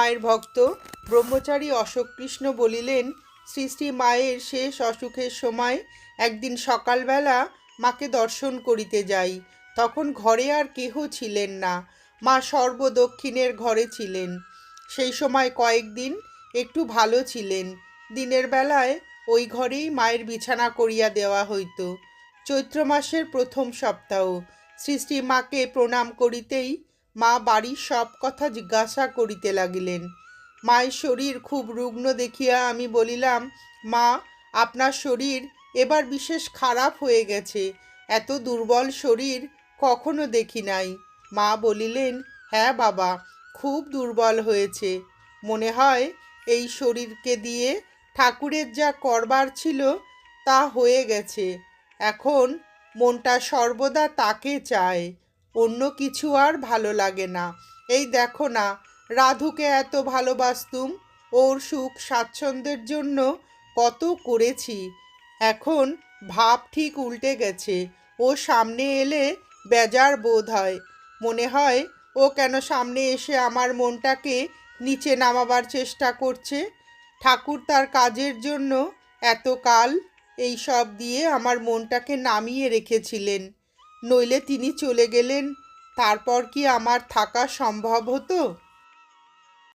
মায়ের ভক্ত, ব্রহ্মচারী অশোক কৃষ্ণ বলিলেন শ্রী শ্রী মায়ের শেষ অসুখের সময় একদিন সকালবেলা মাকে দর্শন করিতে যাই। তখন ঘরে আর কেহ ছিলেন না। মা সর্বদক্ষিণের ঘরে ছিলেন। সেই সময় কয়েকদিন একটু ভালো ছিলেন। দিনের বেলায় ওই ঘরেই মায়ের বিছানা করিয়া দেওয়া হইত। চৈত্র মাসের প্রথম সপ্তাহ। শ্রী মাকে প্রণাম করিতেই মা বাড়ির সব কথা জিজ্ঞাসা করিতে লাগিলেন। মায়ের শরীর খুব রুগ্ন দেখিয়া আমি বলিলাম, মা, আপনার শরীর এবার বিশেষ খারাপ হয়ে গেছে। এত দুর্বল শরীর কখনো দেখি নাই। মা বলিলেন হ্যাঁ বাবা, খুব দুর্বল হয়েছে। মনে হয় এই শরীরকে দিয়ে ঠাকুরের যা করবার ছিল তা হয়ে গেছে। এখন মনটা সর্বদা তাকে চায়। অন্য কিছু আর ভালো লাগে না। এই দেখো না, রাধুকে এত ভালোবাসতুম, ওর সুখ স্বাচ্ছন্দ্যের জন্য কত করেছি। এখন ভাব ঠিক উল্টে গেছে, ও সামনে এলে বেজার বোধ হয়। মনে হয় ও কেন সামনে এসে আমার মনটাকে নিচে নামাবার চেষ্টা করছে? ঠাকুর তার কাজের জন্য এতকাল এই সব দিয়ে আমার মনটাকে নামিয়ে রেখেছিলেন। নইলে তিনি চলে গেলেন। তারপর কি আমার থাকা সম্ভব হতো?